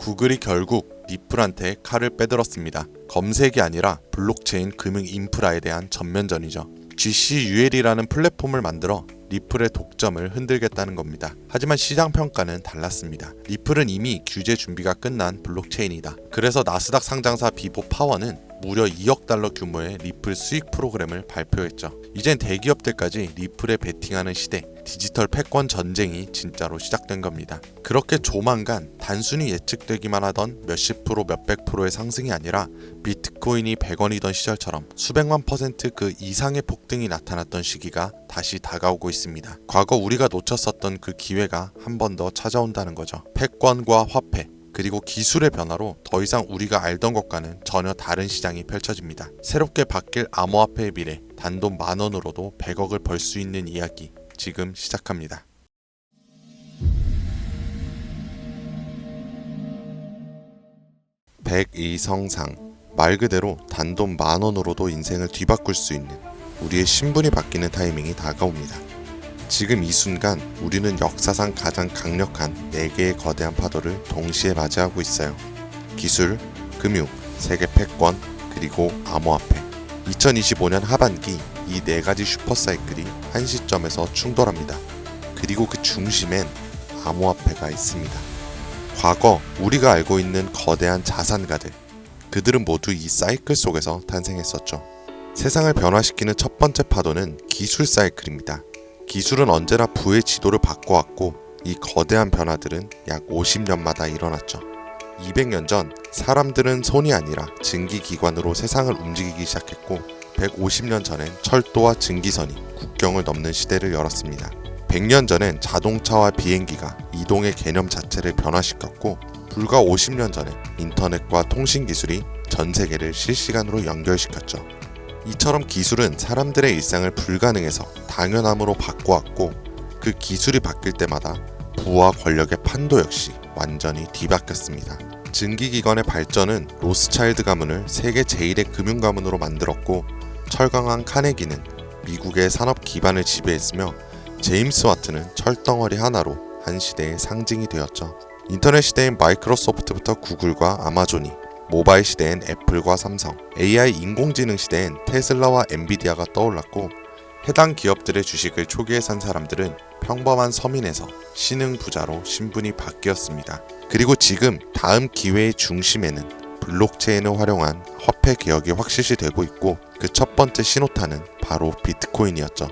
구글이 결국 리플한테 칼을 빼들었습니다. 검색이 아니라 블록체인 금융 인프라에 대한 전면전이죠. GCUL이라는 플랫폼을 만들어 리플의 독점을 흔들겠다는 겁니다. 하지만 시장 평가는 달랐습니다. 리플은 이미 규제 준비가 끝난 블록체인이다. 그래서 나스닥 상장사 비보 파워는 무려 2억 달러 규모의 리플 수익 프로그램을 발표했죠. 이젠 대기업들까지 리플에 베팅하는 시대, 디지털 패권 전쟁이 진짜로 시작된 겁니다. 그렇게 조만간 단순히 예측되기만 하던 몇십 프로, 몇백 프로의 상승이 아니라 비트코인이 100원이던 시절처럼 수백만 퍼센트 그 이상의 폭등이 나타났던 시기가 다시 다가오고 있습니다. 과거 우리가 놓쳤었던 그 기회가 한 번 더 찾아온다는 거죠. 패권과 화폐, 그리고 기술의 변화로 더 이상 우리가 알던 것과는 전혀 다른 시장이 펼쳐집니다. 새롭게 바뀔 암호화폐의 미래, 단돈 만 원으로도 100억을 벌 수 있는 이야기 지금 시작합니다. 백이성상 말 그대로 단돈 만 원으로도 인생을 뒤바꿀 수 있는 우리의 신분이 바뀌는 타이밍이 다가옵니다. 지금 이 순간 우리는 역사상 가장 강력한 4개의 거대한 파도를 동시에 맞이하고 있어요. 기술, 금융, 세계 패권, 그리고 암호화폐. 2025년 하반기 이 네 가지 슈퍼사이클이 한 시점에서 충돌합니다. 그리고 그 중심엔 암호화폐가 있습니다. 과거 우리가 알고 있는 거대한 자산가들, 그들은 모두 이 사이클 속에서 탄생했었죠. 세상을 변화시키는 첫 번째 파도는 기술 사이클입니다. 기술은 언제나 부의 지도를 바꿔왔고 이 거대한 변화들은 약 50년마다 일어났죠. 200년 전 사람들은 손이 아니라 증기기관으로 세상을 움직이기 시작했고 150년 전엔 철도와 증기선이 국경을 넘는 시대를 열었습니다. 100년 전엔 자동차와 비행기가 이동의 개념 자체를 변화시켰고 불과 50년 전엔 인터넷과 통신 기술이 전 세계를 실시간으로 연결시켰죠. 이처럼 기술은 사람들의 일상을 불가능해서 당연함으로 바꿔왔고 그 기술이 바뀔 때마다 부와 권력의 판도 역시 완전히 뒤바뀌었습니다. 증기기관의 발전은 로스차일드 가문을 세계 제1의 금융 가문으로 만들었고 철강한 카네기는 미국의 산업 기반을 지배했으며 제임스 와트는 철덩어리 하나로 한 시대의 상징이 되었죠. 인터넷 시대인 마이크로소프트부터 구글과 아마존이 모바일 시대엔 애플과 삼성, AI 인공지능 시대엔 테슬라와 엔비디아가 떠올랐고 해당 기업들의 주식을 초기에 산 사람들은 평범한 서민에서 신흥 부자로 신분이 바뀌었습니다. 그리고 지금 다음 기회의 중심에는 블록체인을 활용한 화폐 개혁이 확실시 되고 있고 그 첫 번째 신호탄은 바로 비트코인이었죠.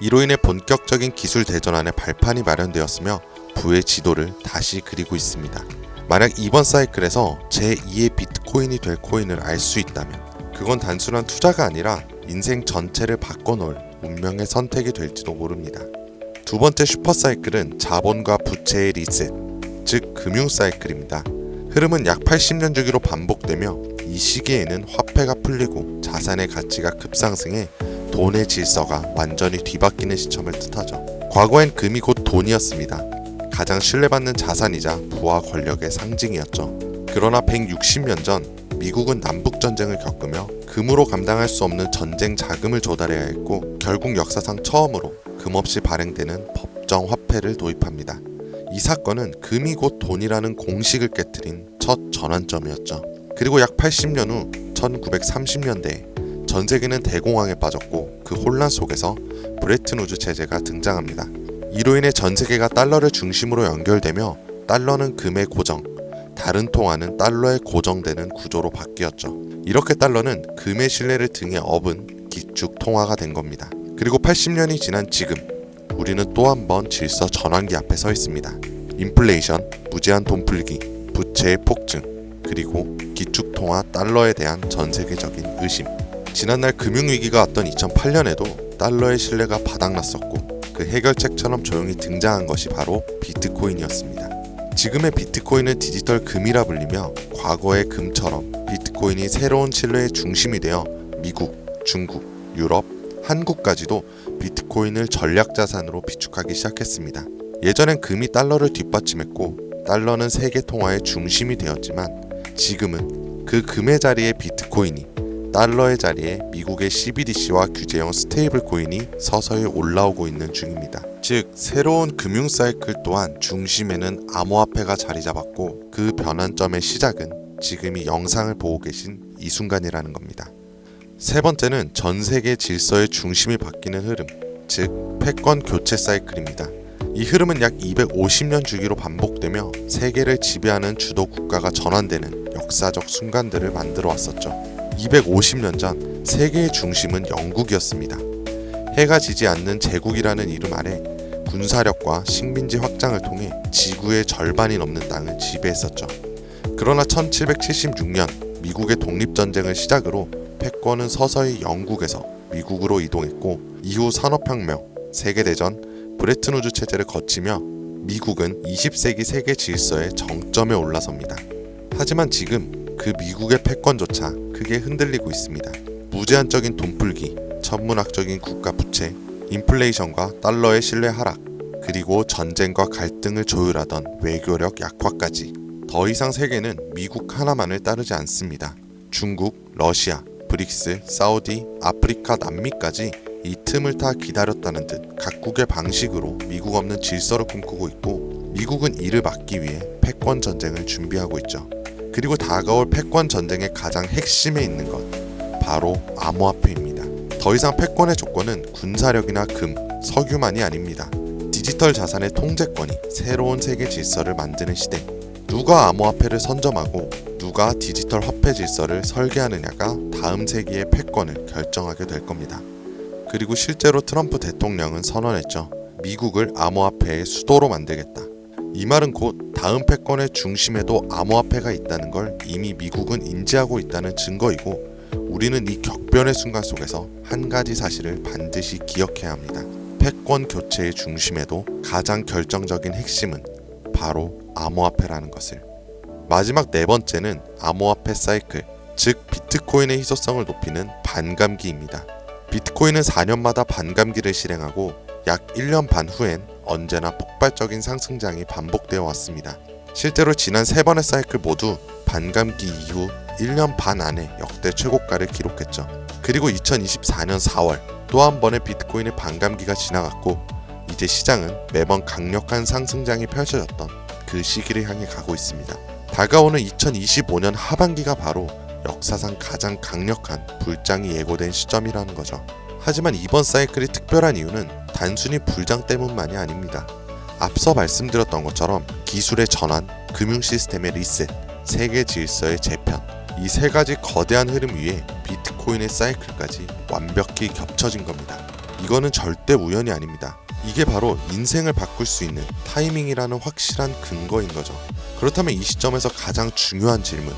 이로 인해 본격적인 기술 대전환의 발판이 마련되었으며 부의 지도를 다시 그리고 있습니다. 만약 이번 사이클에서 제2의 비트코인이 될 코인을 알 수 있다면 그건 단순한 투자가 아니라 인생 전체를 바꿔놓을 운명의 선택이 될지도 모릅니다. 두 번째 슈퍼 사이클은 자본과 부채의 리셋, 즉 금융 사이클입니다. 흐름은 약 80년 주기로 반복되며 이 시기에는 화폐가 풀리고 자산의 가치가 급상승해 돈의 질서가 완전히 뒤바뀌는 시점을 뜻하죠. 과거엔 금이 곧 돈이었습니다. 가장 신뢰받는 자산이자 부와 권력의 상징이었죠. 그러나 160년 전 미국은 남북 전쟁을 겪으며 금으로 감당할 수 없는 전쟁 자금을 조달해야 했고 결국 역사상 처음으로 금 없이 발행되는 법정 화폐를 도입합니다. 이 사건은 금이 곧 돈이라는 공식을 깨뜨린 첫 전환점이었죠. 그리고 약 80년 후 1930년대에 전 세계는 대공황에 빠졌고 그 혼란 속에서 브레튼 우즈 체제가 등장합니다. 이로 인해 전 세계가 달러를 중심으로 연결되며 달러는 금의 고정, 다른 통화는 달러에 고정되는 구조로 바뀌었죠. 이렇게 달러는 금의 신뢰를 등에 업은 기축 통화가 된 겁니다. 그리고 80년이 지난 지금 우리는 또 한 번 질서 전환기 앞에 서 있습니다. 인플레이션, 무제한 돈 풀기, 부채의 폭증, 그리고 기축 통화 달러에 대한 전 세계적인 의심. 지난날 금융위기가 왔던 2008년에도 달러의 신뢰가 바닥났었고 그 해결책처럼 조용히 등장한 것이 바로 비트코인이었습니다. 지금의 비트코인은 디지털 금이라 불리며 과거의 금처럼 비트코인이 새로운 신뢰의 중심이 되어 미국, 중국, 유럽, 한국까지도 비트코인을 전략 자산으로 비축하기 시작했습니다. 예전엔 금이 달러를 뒷받침했고 달러는 세계 통화의 중심이 되었지만 지금은 그 금의 자리에 비트코인이 달러의 자리에 미국의 CBDC와 규제형 스테이블 코인이 서서히 올라오고 있는 중입니다. 즉 새로운 금융 사이클 또한 중심에는 암호화폐가 자리 잡았고 그 변환점의 시작은 지금 이 영상을 보고 계신 이 순간이라는 겁니다. 세 번째는 전 세계 질서의 중심이 바뀌는 흐름, 즉 패권 교체 사이클입니다. 이 흐름은 약 250년 주기로 반복되며 세계를 지배하는 주도 국가가 전환되는 역사적 순간들을 만들어 왔었죠. 250년 전 세계의 중심은 영국이었습니다. 해가 지지 않는 제국이라는 이름 아래 군사력과 식민지 확장을 통해 지구의 절반이 넘는 땅을 지배했었죠. 그러나 1776년 미국의 독립전쟁을 시작으로 패권은 서서히 영국에서 미국으로 이동했고 이후 산업혁명, 세계대전, 브레튼우즈 체제를 거치며 미국은 20세기 세계 질서의 정점에 올라섭니다. 하지만 지금 그 미국의 패권조차 크게 흔들리고 있습니다. 무제한적인 돈풀기, 천문학적인 국가 부채, 인플레이션과 달러의 신뢰 하락, 그리고 전쟁과 갈등을 조율하던 외교력 약화까지 더 이상 세계는 미국 하나만을 따르지 않습니다. 중국, 러시아, 브릭스, 사우디, 아프리카, 남미까지 이 틈을 타 기다렸다는 듯 각국의 방식으로 미국 없는 질서를 꿈꾸고 있고 미국은 이를 막기 위해 패권 전쟁을 준비하고 있죠. 그리고 다가올 패권 전쟁의 가장 핵심에 있는 것 바로 암호화폐입니다. 더 이상 패권의 조건은 군사력이나 금, 석유만이 아닙니다. 디지털 자산의 통제권이 새로운 세계 질서를 만드는 시대. 누가 암호화폐를 선점하고 누가 디지털 화폐 질서를 설계하느냐가 다음 세기의 패권을 결정하게 될 겁니다. 그리고 실제로 트럼프 대통령은 선언했죠. 미국을 암호화폐의 수도로 만들겠다. 이 말은 곧 다음 패권의 중심에도 암호화폐가 있다는 걸 이미 미국은 인지하고 있다는 증거이고 우리는 이 격변의 순간 속에서 한 가지 사실을 반드시 기억해야 합니다. 패권 교체의 중심에도 가장 결정적인 핵심은 바로 암호화폐라는 것을. 마지막 네 번째는 암호화폐 사이클, 즉 비트코인의 희소성을 높이는 반감기입니다. 비트코인은 4년마다 반감기를 실행하고 약 1년 반 후엔 언제나 폭발적인 상승장이 반복되어 왔습니다. 실제로 지난 세 번의 사이클 모두 반감기 이후 1년 반 안에 역대 최고가를 기록했죠. 그리고 2024년 4월 또 한 번의 비트코인의 반감기가 지나갔고 이제 시장은 매번 강력한 상승장이 펼쳐졌던 그 시기를 향해 가고 있습니다. 다가오는 2025년 하반기가 바로 역사상 가장 강력한 불장이 예고된 시점이라는 거죠. 하지만 이번 사이클이 특별한 이유는 단순히 불장 때문만이 아닙니다. 앞서 말씀드렸던 것처럼 기술의 전환, 금융 시스템의 리셋, 세계 질서의 재편, 이 세 가지 거대한 흐름 위에 비트코인의 사이클까지 완벽히 겹쳐진 겁니다. 이거는 절대 우연이 아닙니다. 이게 바로 인생을 바꿀 수 있는 타이밍이라는 확실한 근거인 거죠. 그렇다면 이 시점에서 가장 중요한 질문.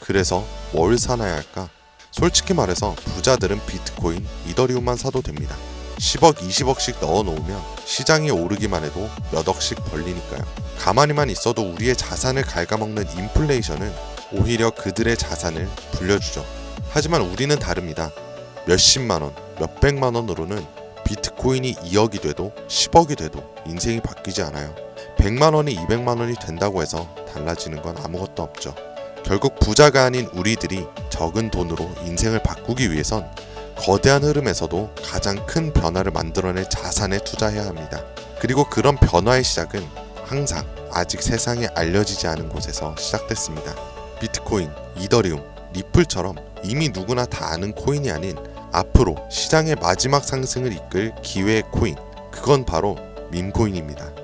그래서 뭘 사놔야 할까? 솔직히 말해서 부자들은 비트코인, 이더리움만 사도 됩니다. 10억, 20억씩 넣어 놓으면 시장이 오르기만 해도 몇 억씩 벌리니까요. 가만히만 있어도 우리의 자산을 갉아먹는 인플레이션은 오히려 그들의 자산을 불려주죠. 하지만 우리는 다릅니다. 몇십만 원, 몇백만 원으로는 비트코인이 2억이 돼도 10억이 돼도 인생이 바뀌지 않아요. 100만 원이 200만 원이 된다고 해서 달라지는 건 아무것도 없죠. 결국 부자가 아닌 우리들이 적은 돈으로 인생을 바꾸기 위해선 거대한 흐름에서도 가장 큰 변화를 만들어낼 자산에 투자해야 합니다. 그리고 그런 변화의 시작은 항상 아직 세상에 알려지지 않은 곳에서 시작됐습니다. 비트코인, 이더리움, 리플처럼 이미 누구나 다 아는 코인이 아닌 앞으로 시장의 마지막 상승을 이끌 기회의 코인, 그건 바로 밈코인입니다.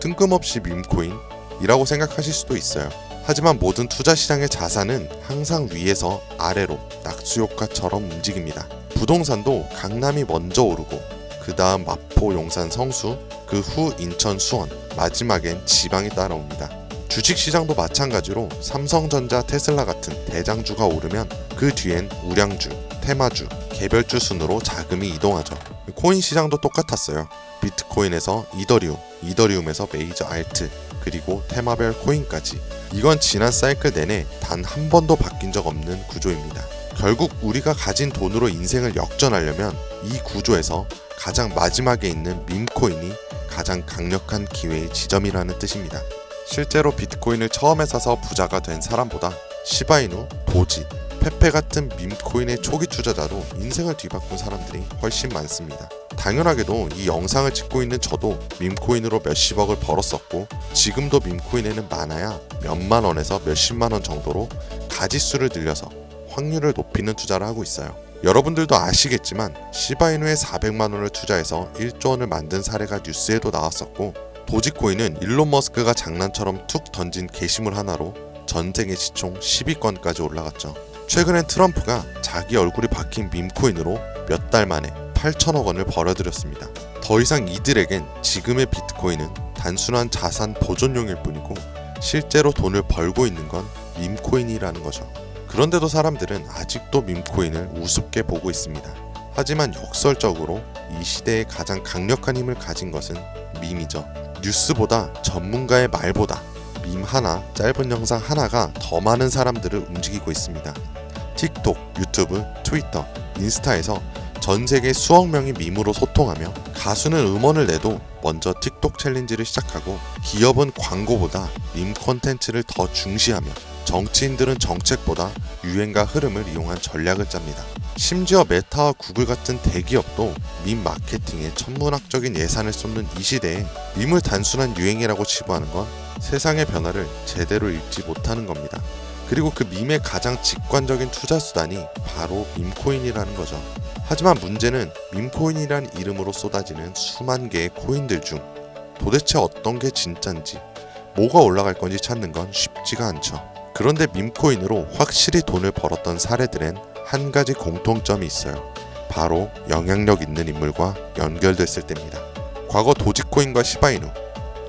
뜬금없이 밈코인이라고 생각하실 수도 있어요. 하지만 모든 투자 시장의 자산은 항상 위에서 아래로 낙수 효과처럼 움직입니다. 부동산도 강남이 먼저 오르고 그 다음 마포, 용산, 성수, 그 후 인천, 수원, 마지막엔 지방이 따라옵니다. 주식 시장도 마찬가지로 삼성전자, 테슬라 같은 대장주가 오르면 그 뒤엔 우량주, 테마주, 개별주 순으로 자금이 이동하죠. 코인 시장도 똑같았어요. 비트코인에서 이더리움, 이더리움에서 메이저 알트, 그리고 테마별 코인까지. 이건 지난 사이클 내내 단 한 번도 바뀐 적 없는 구조입니다. 결국 우리가 가진 돈으로 인생을 역전하려면 이 구조에서 가장 마지막에 있는 밈코인이 가장 강력한 기회의 지점이라는 뜻입니다. 실제로 비트코인을 처음에 사서 부자가 된 사람보다 시바이누, 도지, 페페 같은 밈코인의 초기 투자자로 인생을 뒤바꾼 사람들이 훨씬 많습니다. 당연하게도 이 영상을 찍고 있는 저도 밈코인으로 몇십억을 벌었었고 지금도 밈코인에는 많아야 몇만 원에서 몇십만 원 정도로 가지수를 늘려서 확률을 높이는 투자를 하고 있어요. 여러분들도 아시겠지만 시바이누에 400만 원을 투자해서 1조 원을 만든 사례가 뉴스에도 나왔었고 도지코인은 일론 머스크가 장난처럼 툭 던진 게시물 하나로 전 세계 시총 10위권까지 올라갔죠. 최근엔 트럼프가 자기 얼굴이 박힌 밈코인으로 몇 달 만에 8천억 원을 벌어들였습니다. 더 이상 이들에겐 지금의 비트코인은 단순한 자산 보존용일 뿐이고 실제로 돈을 벌고 있는 건 밈코인이라는 거죠. 그런데도 사람들은 아직도 밈코인을 우습게 보고 있습니다. 하지만 역설적으로 이 시대에 가장 강력한 힘을 가진 것은 밈이죠. 뉴스보다 전문가의 말보다 밈 하나, 짧은 영상 하나가 더 많은 사람들을 움직이고 있습니다. 틱톡, 유튜브, 트위터, 인스타에서 전 세계 수억 명이 밈으로 소통하며 가수는 음원을 내도 먼저 틱톡 챌린지를 시작하고 기업은 광고보다 밈 콘텐츠를 더 중시하며 정치인들은 정책보다 유행과 흐름을 이용한 전략을 짭니다. 심지어 메타와 구글 같은 대기업도 밈 마케팅에 천문학적인 예산을 쏟는 이 시대에 밈을 단순한 유행이라고 치부하는 건 세상의 변화를 제대로 읽지 못하는 겁니다. 그리고 그 밈의 가장 직관적인 투자 수단이 바로 밈코인이라는 거죠. 하지만 문제는 밈코인이란 이름으로 쏟아지는 수만 개의 코인들 중 도대체 어떤 게 진짠지 뭐가 올라갈 건지 찾는 건 쉽지가 않죠. 그런데 밈코인으로 확실히 돈을 벌었던 사례들엔 한 가지 공통점이 있어요. 바로 영향력 있는 인물과 연결됐을 때입니다. 과거 도지코인과 시바이누,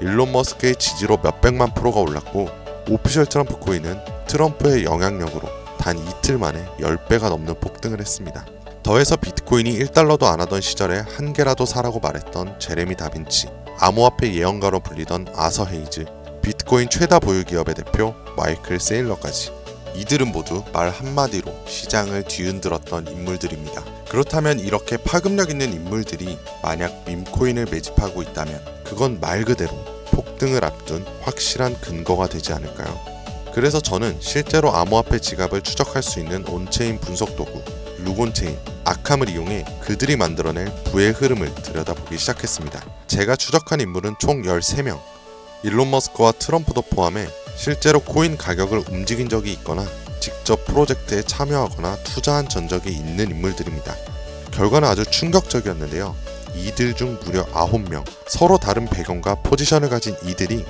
일론 머스크의 지지로 몇백만 프로가 올랐고 오피셜 트럼프 코인은 트럼프의 영향력으로 단 이틀 만에 10배가 넘는 폭등을 했습니다. 더해서 비트코인이 1달러도 안 하던 시절에 한 개라도 사라고 말했던 제레미 다빈치, 암호화폐 예언가로 불리던 아서 헤이즈, 비트코인 최다 보유 기업의 대표 마이클 세일러까지 이들은 모두 말 한마디로 시장을 뒤흔들었던 인물들입니다. 그렇다면 이렇게 파급력 있는 인물들이 만약 밈코인을 매집하고 있다면 그건 말 그대로 폭등을 앞둔 확실한 근거가 되지 않을까요? 그래서 저는 실제로 암호화폐 지갑을 추적할 수 있는 온체인 분석 도구 루곤체인 아캄을 이용해 그들이 만들어낼 부의 흐름을 들여다보기 시작했습니다. 제가 추적한 인물은 총 13명. 일론 머스크와 트럼프도 포함해 실제로 코인 가격을 움직인 적이 있거나 직접 프로젝트에 참여하거나 투자한 전적이 있는 인물들입니다. 결과는 아주 충격적이었는데요. 이들 중 무려 9명, 서로 다른 배경과 포지션을 가진 이들이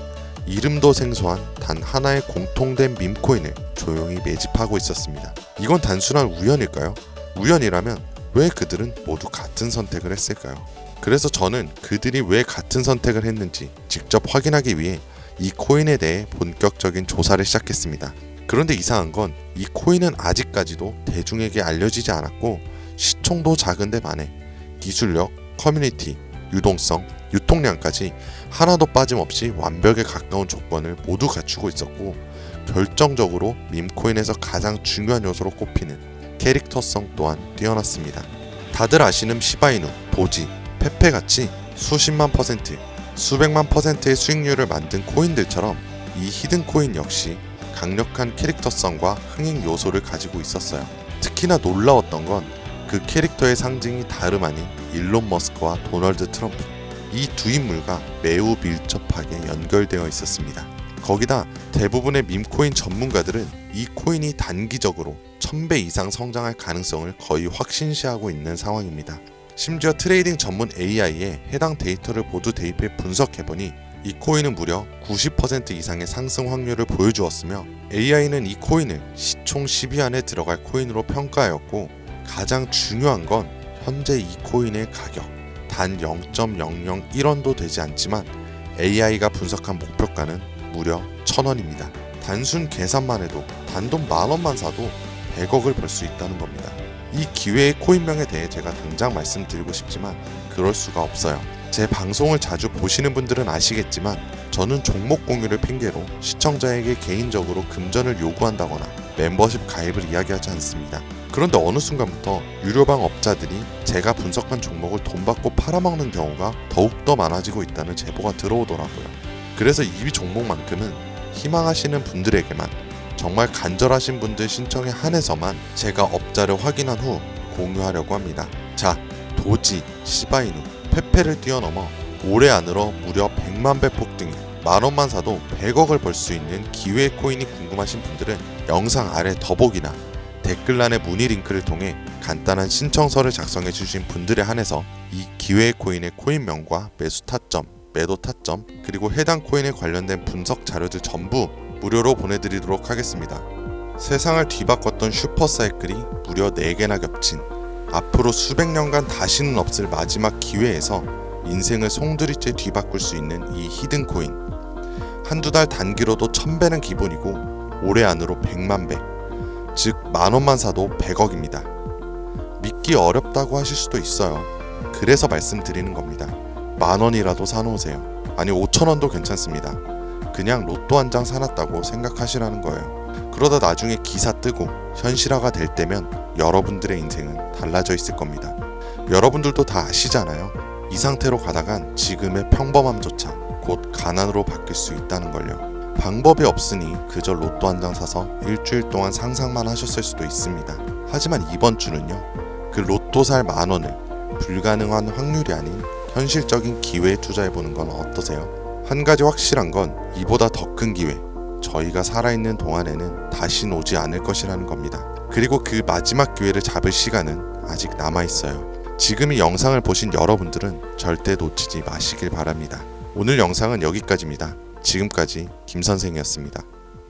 이름도 생소한 단 하나의 공통된 밈코인을 조용히 매집하고 있었습니다. 이건 단순한 우연일까요? 우연이라면 왜 그들은 모두 같은 선택을 했을까요? 그래서 저는 그들이 왜 같은 선택을 했는지 직접 확인하기 위해 이 코인에 대해 본격적인 조사를 시작했습니다. 그런데 이상한 건 이 코인은 아직까지도 대중에게 알려지지 않았고 시총도 작은데 반해 기술력, 커뮤니티, 유동성, 유통량까지 하나도 빠짐없이 완벽에 가까운 조건을 모두 갖추고 있었고 결정적으로 밈코인에서 가장 중요한 요소로 꼽히는 캐릭터성 또한 뛰어났습니다. 다들 아시는 시바이누, 도지, 페페 같이 수십만 퍼센트, 수백만 퍼센트의 수익률을 만든 코인들처럼 이 히든 코인 역시 강력한 캐릭터성과 흥행 요소를 가지고 있었어요. 특히나 놀라웠던 건 그 캐릭터의 상징이 다름 아닌 일론 머스크와 도널드 트럼프 이 두 인물과 매우 밀접하게 연결되어 있었습니다. 거기다 대부분의 밈코인 전문가들은 이 코인이 단기적으로 1000배 이상 성장할 가능성을 거의 확신시하고 있는 상황입니다. 심지어 트레이딩 전문 AI에 해당 데이터를 모두 대입해 분석해보니 이 코인은 무려 90% 이상의 상승 확률을 보여주었으며 AI는 이 코인을 시총 10위 안에 들어갈 코인으로 평가하였고 가장 중요한 건 현재 이 코인의 가격 단 0.001원도 되지 않지만 AI가 분석한 목표가는 무려 1000원입니다. 단순 계산만 해도 단돈 만원만 사도 100억을 벌 수 있다는 겁니다. 이 기회의 코인명에 대해 제가 당장 말씀드리고 싶지만 그럴 수가 없어요. 제 방송을 자주 보시는 분들은 아시겠지만 저는 종목 공유를 핑계로 시청자에게 개인적으로 금전을 요구한다거나 멤버십 가입을 이야기하지 않습니다. 그런데 어느 순간부터 유료방 업자들이 제가 분석한 종목을 돈 받고 팔아먹는 경우가 더욱더 많아지고 있다는 제보가 들어오더라고요. 그래서 이 종목만큼은 희망하시는 분들에게만 정말 간절하신 분들 신청에 한해서만 제가 업자를 확인한 후 공유하려고 합니다. 자, 도지, 시바이누, 페페를 뛰어넘어 올해 안으로 무려 100만 배 폭등해 만원만 사도 100억을 벌 수 있는 기회 코인이 궁금하신 분들은 영상 아래 더보기나 댓글란의 문의 링크를 통해 간단한 신청서를 작성해 주신 분들에 한해서 이 기회 코인의 코인명과 매수 타점, 매도 타점, 그리고 해당 코인에 관련된 분석 자료들 전부 무료로 보내드리도록 하겠습니다. 세상을 뒤바꿨던 슈퍼사이클이 무려 4개나 겹친 앞으로 수백 년간 다시는 없을 마지막 기회에서 인생을 송두리째 뒤바꿀 수 있는 이 히든 코인. 한두 달 단기로도 1000배는 기본이고 올해 안으로 100만 배. 즉 만 원만 사도 100억입니다. 믿기 어렵다고 하실 수도 있어요. 그래서 말씀드리는 겁니다. 만 원이라도 사놓으세요. 아니 5천 원도 괜찮습니다. 그냥 로또 한 장 사놨다고 생각하시라는 거예요. 그러다 나중에 기사 뜨고 현실화가 될 때면 여러분들의 인생은 달라져 있을 겁니다. 여러분들도 다 아시잖아요. 이 상태로 가다간 지금의 평범함조차 곧 가난으로 바뀔 수 있다는 걸요. 방법이 없으니 그저 로또 한 장 사서 일주일 동안 상상만 하셨을 수도 있습니다. 하지만 이번 주는요. 그 로또 살 만 원을 불가능한 확률이 아닌 현실적인 기회에 투자해보는 건 어떠세요? 한 가지 확실한 건 이보다 더 큰 기회, 저희가 살아있는 동안에는 다신 오지 않을 것이라는 겁니다. 그리고 그 마지막 기회를 잡을 시간은 아직 남아있어요. 지금 이 영상을 보신 여러분들은 절대 놓치지 마시길 바랍니다. 오늘 영상은 여기까지입니다. 지금까지 김 선생이었습니다.